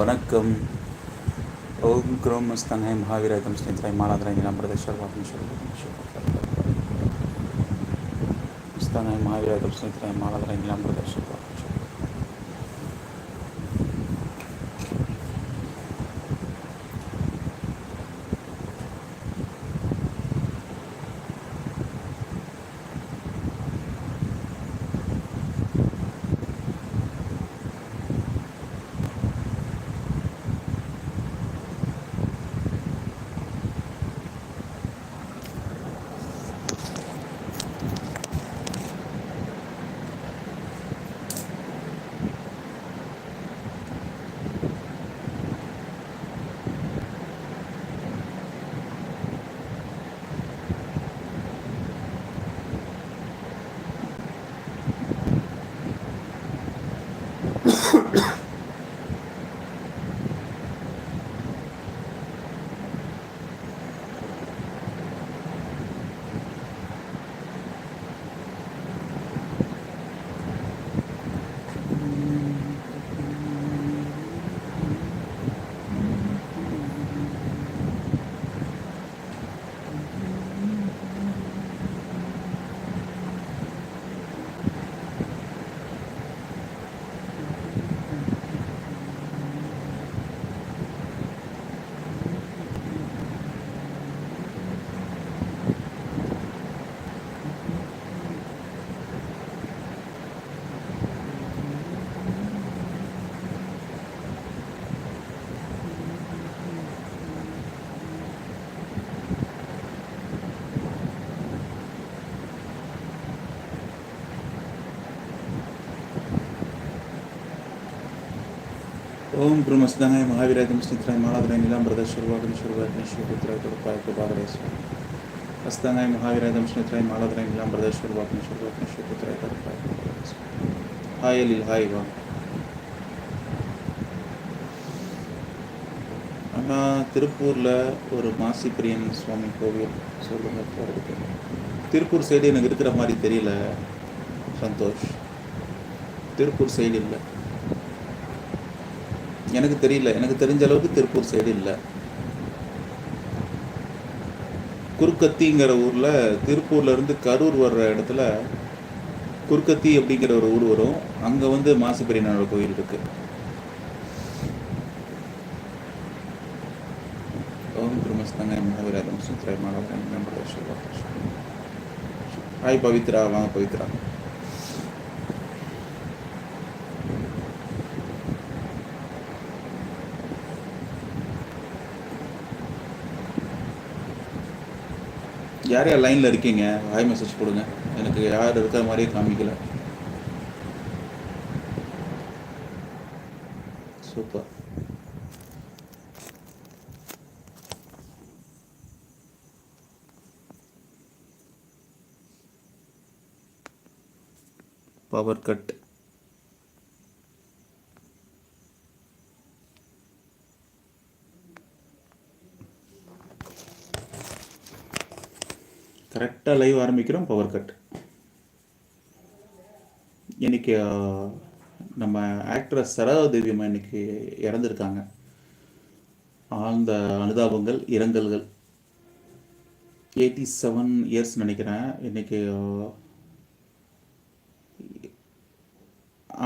வணக்கம். ஓம் குரோம் மஸ்தானாய் மகாவீராதம் ஸ்நேத்ராய் மாலாதராய் நிலாம்பிரதேஸ்வர் வாக்னேஸ்வர் மஸ்தானாய் மகாவீராதம் ஸ்நேத்ராய் மாலாதராய் நிலாம்பிரதேஸ்வர் வாக்னேஸ்வர் ஓம் பிரம்மஸ்தானாய் மகாவீராதம் ஸ்நேத்ராய் மாலாதராய் நிலாம்பிரதேஸ்வர் வாக்னேஸ்வர் வாக்னேஸ்வர் புத்திராய் கொடுப்பாய் குபாகரேஸ்வர் அஸ்தானாய் மகாவீராதம் ஸ்நேத்ராய் மாலாதராய் நிலாம்பிரதேஸ்வர் வாக்னேஸ்வர் வாக்னேஸ்வர் புத்திராய் கொடுப்பாய் குபாகரேஸ்வர் ஹாய் அலில் ஹாய் வா அண்ணா திருப்பூரில் ஒரு மாசி பிரியன் சுவாமி கோவில் சொல்லுங்க போகிறதுக்கு திருப்பூர் சைடு எனக்கு இருக்கிற மாதிரி தெரியல சந்தோஷ் திருப்பூர் சைடு இல்லை எனக்கு தெரியல. எனக்கு தெரிஞ்ச அளவுக்கு திருப்பூர் சைடு இல்லை. குறுக்கத்திங்கிற ஊரில் திருப்பூர்லேருந்து கரூர் வர்ற இடத்துல குறுக்கத்தி அப்படிங்கிற ஒரு ஊர் வரும். அங்கே வந்து மாசிப்பெரியனோட கோயில் இருக்கு. ஹாய் பவித்ரா வாங்க பவித்ரா. யார் யார் லைனில் இருக்கீங்க? ஹாய் மெசேஜ் கொடுங்க. எனக்கு யார் இருக்கிற மாதிரியே காமிக்கல. சூப்பர் பவர் கட் கரெக்டாக லைவ் ஆரம்பிக்கிறோம் பவர் கட் இன்னைக்கு நம்ம ஆக்ட்ரஸ் சரதா அம்மா இன்னைக்கு இறந்துருக்காங்க. ஆழ்ந்த அனுதாபங்கள் இரங்கல்கள். எயிட்டி செவன் இயர்ஸ் நினைக்கிறேன். இன்னைக்கு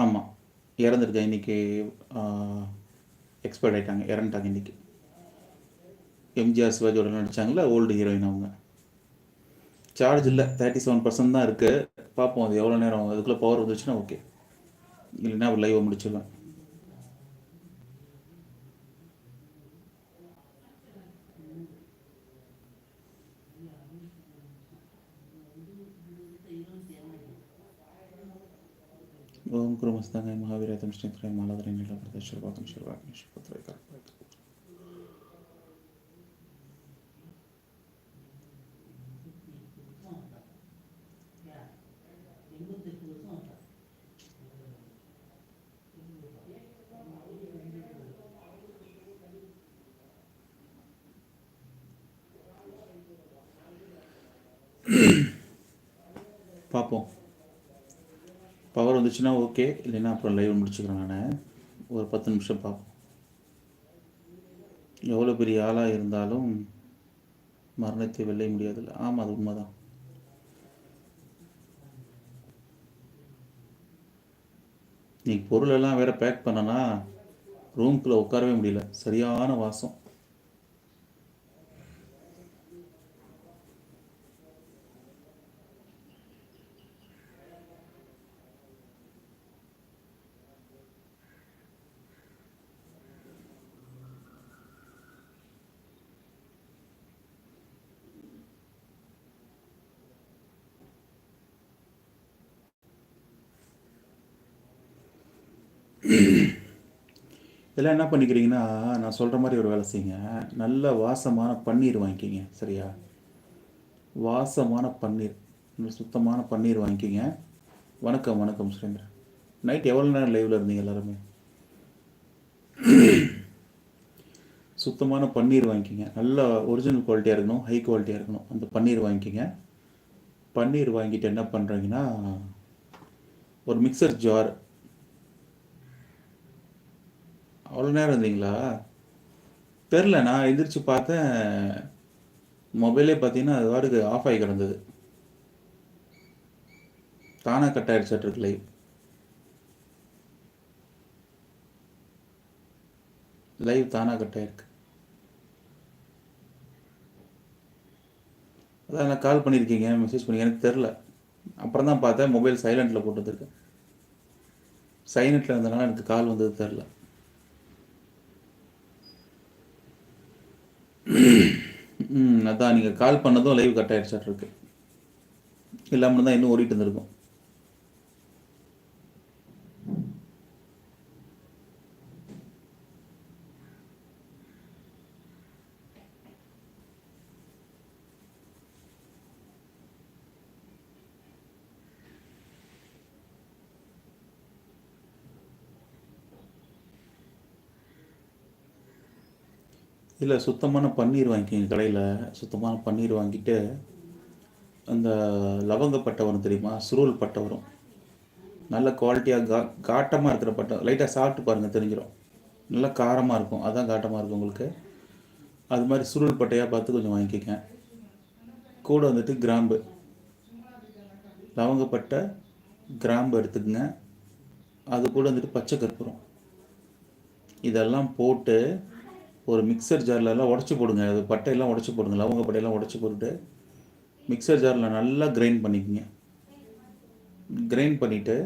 ஆமாம் இறந்துருக்கேன் இன்னைக்கு எக்ஸ்பர்ட் ஆயிட்டாங்க இறந்துட்டாங்க இன்னைக்கு. எம்ஜிஆர் சிவாஜியோட நடித்தாங்களே ஓல்டு ஹீரோயின் அவங்க. சார்ஜ் இல்லை. தேர்ட்டி செவன் பர்சன்ட் தான் இருக்குது பார்ப்போம் அது எவ்வளோ நேரம் அதுக்குள்ளே பவர் வந்துச்சுன்னா ஓகே இல்லைன்னா லைவை முடிச்சிடுவேன் ஓம் குருமஸ்தாங்க மகாவீரதம் ஸ்ரீத்ராய் மாலாதரை நீலபிரதேஸ்வர் வாக்கம் ஸ்ரீவாக்னேஸ்வர் புத்திரை கர்ப்பாய் பார்ப்போம். பவர் வந்துச்சுன்னா ஓகே இல்லைன்னா அப்புறம் லைவ் முடிச்சுக்கிறேன் நான். ஒரு பத்து நிமிஷம் பார்ப்போம். எவ்வளோ பெரிய ஆளாக இருந்தாலும் மரணத்தை வெல்ல முடியாதுல்ல. ஆமாம் அது உண்மைதான். நீ பொருளெல்லாம் வேற பேக் பண்ணனா ரூம்குள்ளே உட்காரவே முடியல. சரியான வாசம். இதெல்லாம் என்ன பண்ணிக்கிறீங்கன்னா நான் சொல்கிற மாதிரி ஒரு வேலை செய்யுங்க. நல்ல வாசமான பன்னீர் வாங்கிக்கிங்க சரியா? வாசமான பன்னீர். சுத்தமான பன்னீர் வாங்கிக்கிங்க. வணக்கம் வணக்கம் சுரேந்திரன் நைட் எவ்வளோ நேரம் லைவில் இருந்தீங்க எல்லாருமே? சுத்தமான பன்னீர் வாங்கிக்கிங்க. நல்ல ஒரிஜினல் குவாலிட்டியாக இருக்கணும் ஹை குவாலிட்டியாக இருக்கணும். அந்த பன்னீர் வாங்கிக்கிங்க. பன்னீர் வாங்கிட்டு என்ன பண்ணுறீங்கன்னா ஒரு மிக்சர் ஜார் அவ்வளோ நேரம் இருந்தீங்களா? தெரில நான் எந்திரிச்சு பார்த்தேன் மொபைலே பார்த்தீங்கன்னா அது வாடகை ஆஃப் ஆகி கிடந்தது. தானாக கட் ஆகிடுச்சாட்ருக்கு லைவ் லைவ் தானாக கட் ஆயிருக்கு. அதான் நான் கால் பண்ணியிருக்கீங்க மெசேஜ் பண்ணி எனக்கு தெரில அப்புறம் தான் பார்த்தேன் மொபைல் சைலண்ட்டில் போட்டு வந்திருக்கேன் சைலண்ட்டில் இருந்தனால எனக்கு கால் வந்தது தெரில ம் அதான் நீங்கள் கால் பண்ணதும் லைவ் கட் ஆகிடுச்சாட்டு இருக்கு இல்லாமல் தான் இன்னும் ஓடிட்டு இருந்திருக்கும். இல்லை சுத்தமான பன்னீர் வாங்கிக்கோங்க கடையில். சுத்தமான பன்னீர் வாங்கிட்டு அந்த லவங்கப்பட்டை வரும் தெரியுமா? சுருள் பட்டை வரும். நல்ல குவாலிட்டியாக கா காட்டமாக இருக்கிற பட்டை. லைட்டாக சாப்பிட்டு பாருங்கள் தெரிஞ்சிடும் நல்லா காரமாக இருக்கும். அதான் காட்டமாக இருக்கும் உங்களுக்கு. அது மாதிரி சுருள் பட்டையாக பார்த்து கொஞ்சம் வாங்கிக்கோங்க. கூட வந்துட்டு கிராம்பு. லவங்கப்பட்டை கிராம்பு எடுத்துக்கங்க. அது கூட வந்துட்டு பச்சை கற்பூரம். இதெல்லாம் போட்டு ஒரு மிக்சர் ஜாரில் உடச்சி போடுங்க. அது பட்டையெல்லாம் உடச்சி போடுங்க. லவங்க பட்டையெல்லாம் உடச்சி போட்டுட்டு மிக்சர் ஜாரில் நல்லா கிரைண்ட் பண்ணிக்கோங்க. கிரைண்ட் பண்ணிவிட்டு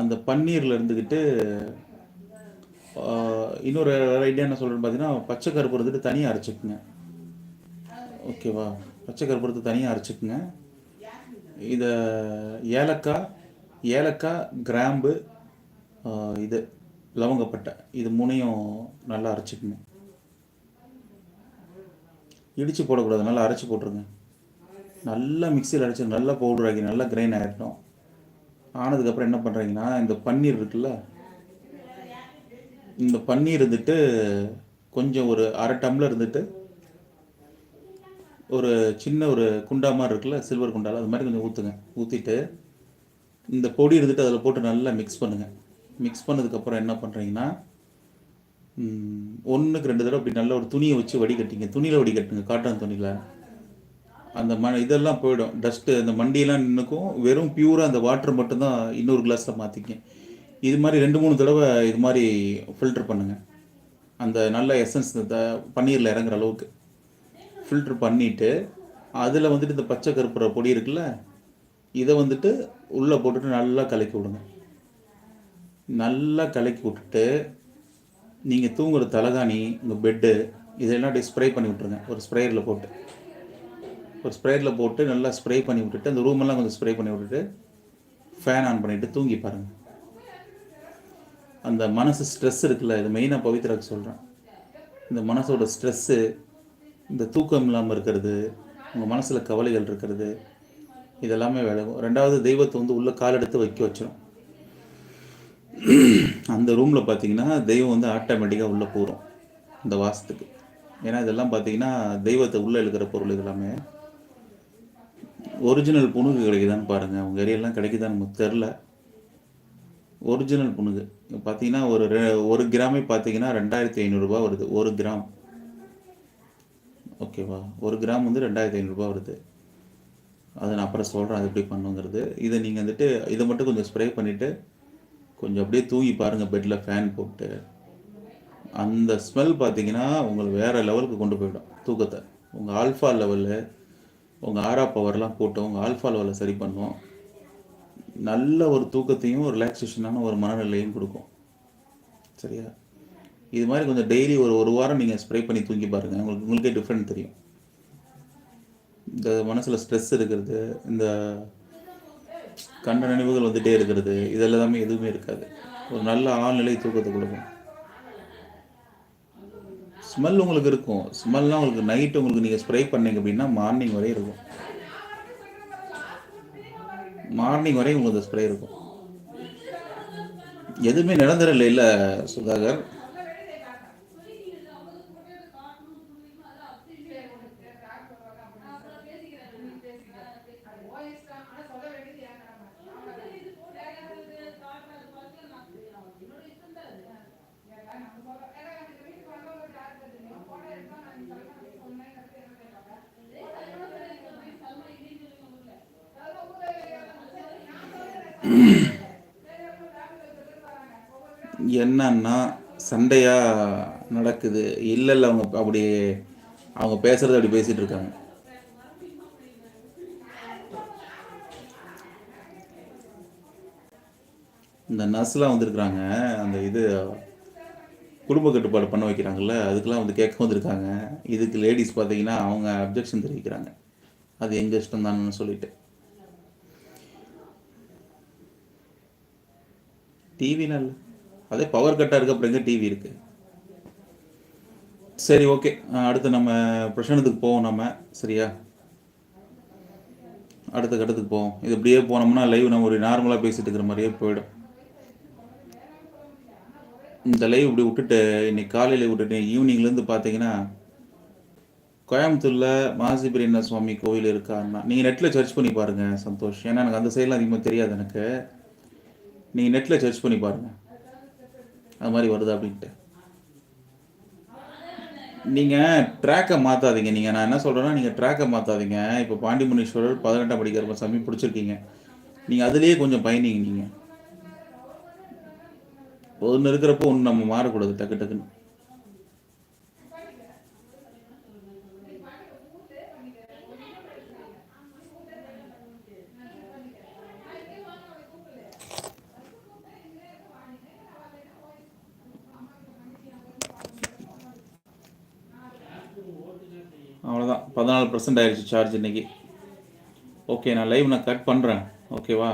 அந்த பன்னீரில் இருந்துக்கிட்டு இன்னொரு ஐடியா என்ன சொல்கிறேன்னு பார்த்தீங்கன்னா பச்சை கருப்பு இருந்துட்டு தனியாக அரைச்சிக்குங்க. ஓகேவா? பச்சை கருப்பு தனியாக அரைச்சிக்குங்க. இதை ஏலக்காய் ஏலக்காய் கிராம்பு இது லவங்கப்பட்டை இது மூணையும் நல்லா அரைச்சிக்குங்க. இடித்து போடக்கூடாது. நல்லா அரைச்சி போட்டுருங்க. நல்லா மிக்சியில் அரைச்சி நல்லா பவுடர் ஆகி நல்லா கிரைண்ட் ஆகிட்டோம் ஆனதுக்கப்புறம் என்ன பண்ணுறீங்கன்னா இந்த பன்னீர் இருக்குல்ல இந்த பன்னீர் இருந்துட்டு கொஞ்சம் ஒரு அரை டம்ளர் இருந்துட்டு ஒரு சின்ன ஒரு குண்டா மாதிரி இருக்குல்ல சில்வர் குண்டாவில் அது மாதிரி கொஞ்சம் ஊற்றுங்க ஊற்றிட்டு இந்த பொடி இருந்துட்டு அதில் போட்டு நல்லா மிக்ஸ் பண்ணுங்கள் மிக்ஸ் பண்ணதுக்கப்புறம் என்ன பண்ணுறீங்கன்னா ஒன்றுக்கு ரெண்டு தடவை அப்படி நல்ல ஒரு துணியை வச்சு வடிகட்டிங்க துணியில் வடிகட்டுங்க காட்டன் துணியில். அந்த ம இதெல்லாம் போயிடும். டஸ்ட்டு அந்த மண்டியெல்லாம் நின்றுக்கும் வெறும் பியூராக அந்த வாட்டர் மட்டும்தான் இன்னொரு கிளாஸில் மாற்றிக்க இது மாதிரி ரெண்டு மூணு தடவை இது மாதிரி ஃபில்ட்ரு பண்ணுங்கள் அந்த நல்ல எசன்ஸ் இந்த பன்னீரில் இறங்குற அளவுக்கு. ஃபில்ட்ரு பண்ணிவிட்டு அதில் வந்துட்டு இந்த பச்சை கருப்புற பொடி இருக்குல்ல இதை வந்துட்டு உள்ளே போட்டுட்டு நல்லா கலக்கி விடுங்க. நல்லா கலக்கி விட்டுட்டு நீங்கள் தூங்குற தலைகாணி உங்கள் பெட்டு இதெல்லாம் அப்படியே ஸ்ப்ரே பண்ணி விட்ருங்க ஒரு ஸ்ப்ரேயரில் போட்டு. ஒரு ஸ்ப்ரேயரில் போட்டு நல்லா ஸ்ப்ரே பண்ணி விட்டுட்டு அந்த ரூமெல்லாம் கொஞ்சம் ஸ்ப்ரே பண்ணி விட்டுட்டு ஃபேன் ஆன் பண்ணிவிட்டு தூங்கி பாருங்கள் அந்த மனசு ஸ்ட்ரெஸ் இருக்குல்ல இது மெயினாக பவித்ராக்கு சொல்கிறேன் இந்த மனசோட ஸ்ட்ரெஸ்ஸு இந்த தூக்கம் இல்லாமல் இருக்கிறது உங்கள் மனசில் கவலைகள் இருக்கிறது இதெல்லாமே விலகும். ரெண்டாவது தெய்வத்தை வந்து உள்ளே கால் எடுத்து வைக்க வச்சிடும் அந்த ரூமில் பார்த்தீங்கன்னா தெய்வம் வந்து ஆட்டோமேட்டிக்காக உள்ளே போகிறோம் இந்த வாசத்துக்கு. ஏன்னா இதெல்லாம் பார்த்தீங்கன்னா தெய்வத்தை உள்ளே இழுக்கிற பொருள் இதெல்லாமே. ஒரிஜினல் புணுகு கிடைக்குதான்னு பாருங்கள் உங்கள் ஏரியெல்லாம் கிடைக்குதான்னு நமக்கு தெரில ஒரிஜினல் புணுகு பார்த்தீங்கன்னா ஒரு ஒரு கிராமே பார்த்தீங்கன்னா ரெண்டாயிரத்தி ஐநூறுரூபா வருது. ஒரு கிராம். ஓகேவா ஒரு கிராம் வந்து ரெண்டாயிரத்தி ஐநூறுரூபா வருது. அதை நான் அப்புறம் சொல்கிறேன் அது எப்படி பண்ணுங்கிறது. இதை நீங்கள் வந்துட்டு இதை மட்டும் கொஞ்சம் ஸ்ப்ரே பண்ணிவிட்டு கொஞ்சம் அப்படியே தூங்கி பாருங்கள் பெட்டில் ஃபேன் போட்டு. அந்த ஸ்மெல் பார்த்தீங்கன்னா உங்களை வேறு லெவலுக்கு கொண்டு போயிடும் தூக்கத்தை. உங்கள் ஆல்ஃபா லெவலில் உங்கள் ஆரா பவர்லாம் போட்டு உங்கள் ஆல்ஃபா லெவலை சரி பண்ணும். நல்ல ஒரு தூக்கத்தையும் ஒரு ரிலாக்ஸேஷனான ஒரு மனநிலையும் கொடுக்கும். சரியா? இது மாதிரி கொஞ்சம் டெய்லி ஒரு ஒரு வாரம் நீங்கள் ஸ்ப்ரே பண்ணி தூங்கி பாருங்கள் உங்களுக்கு உங்களுக்கே டிஃப்ரெண்ட் தெரியும். இந்த மனசில் ஸ்ட்ரெஸ் இருக்கிறது இந்த கண்ட நினைவுகள் வந்துட்டே இருக்கிறது. இதெல்லாமே எதுவுமே இருக்காது. ஒரு நல்ல ஆழ்நிலை தூக்கத்தை கொடுக்கும் ஸ்மெல் உங்களுக்கு இருக்கும். ஸ்மெல்லாம் உங்களுக்கு நைட் உங்களுக்கு நீங்கள் ஸ்ப்ரே பண்ணீங்க அப்படின்னா மார்னிங் வரை இருக்கும். மார்னிங் வரை உங்களுக்கு ஸ்ப்ரே இருக்கும். எதுவுமே நிரந்தரம் இல்லை இல்லை சுதாகர். என்னன்னா சண்டையா நடக்குது. இல்லை இல்லை அவங்க அப்படி அவங்க பேசுறது அப்படி பேசிட்டு இருக்காங்க. இந்த நர்ஸ்லாம் வந்திருக்கிறாங்க. அந்த இது குடும்ப கட்டுப்பாடு பண்ண வைக்கிறாங்கல்ல அதுக்கெல்லாம் வந்து கேட்க வந்திருக்காங்க. இதுக்கு லேடிஸ் பார்த்தீங்கன்னா அவங்க அப்ஜெக்ஷன் தெரிவிக்கிறாங்க. அது எங்கள் இஷ்டம் தானு சொல்லிட்டு டிவிலாம் இல்லை. அதே பவர் கட்டாக இருக்க அப்புறம் எங்கே டிவி இருக்குது சரி ஓகே அடுத்து நம்ம பிரச்சனத்துக்கு போவோம் நம்ம. சரியா? அடுத்த கட்டத்துக்கு போவோம். இது இப்படியே போனோம்னா லைவ் நம்ம ஒரு நார்மலாக பேசிட்டு இருக்கிற மாதிரியே போயிடும். இந்த லைவ் இப்படி விட்டுட்டு இன்னைக்கு காலையில் விட்டுட்டு ஈவினிங்லேருந்து பார்த்தீங்கன்னா கோயம்புத்தூரில் மாசிபிரியண்ண சுவாமி கோவில் இருக்காருன்னா நீங்கள் நெட்டில் சர்ச் பண்ணி பாருங்கள் சந்தோஷ். ஏன்னா எனக்கு அந்த சைட்லாம் அதிகமாக தெரியாது எனக்கு. நீங்கள் நெட்டில் சர்ச் பண்ணி பாருங்கள் அது மாதிரி வருதா அப்படின்ட்டு. நீங்கள் ட்ராக்கை மாற்றாதீங்க நீங்கள் நான் என்ன சொல்கிறேன்னா நீங்கள் ட்ராக்கை மாற்றாதீங்க இப்போ பாண்டிமுனீஸ்வரர் பதினெட்டாம் படிக்கிற சாமி பிடிச்சிருக்கீங்க. நீங்கள் அதுலேயே கொஞ்சம் பயணிங்க நீங்கள் ஒன்று இருக்கிறப்போ ஒன்று நம்ம மாறக்கூடாது டக்கு டக்குன்னு. அவ்வளோதான் பதினாலு பர்சன்ட் ஆயிடுச்சு சார்ஜ் இன்னைக்கு. ஓகே நான் லைவ் நான் கட் பண்ணுறேன் ஓகேவா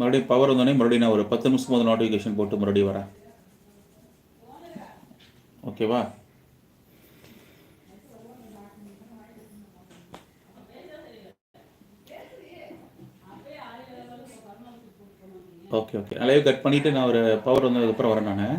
மறுபடியும் பவர் வந்தோடனே மறுபடியும் நான் ஒரு பத்து நிமிஷம் போது நோட்டிஃபிகேஷன் போட்டு மறுபடியும் வரேன். ஓகேவா ஓகே ஓகே லைவ் கட் பண்ணிவிட்டு நான் ஒரு பவர் வந்ததுக்கப்புறம் வரேன் நான்.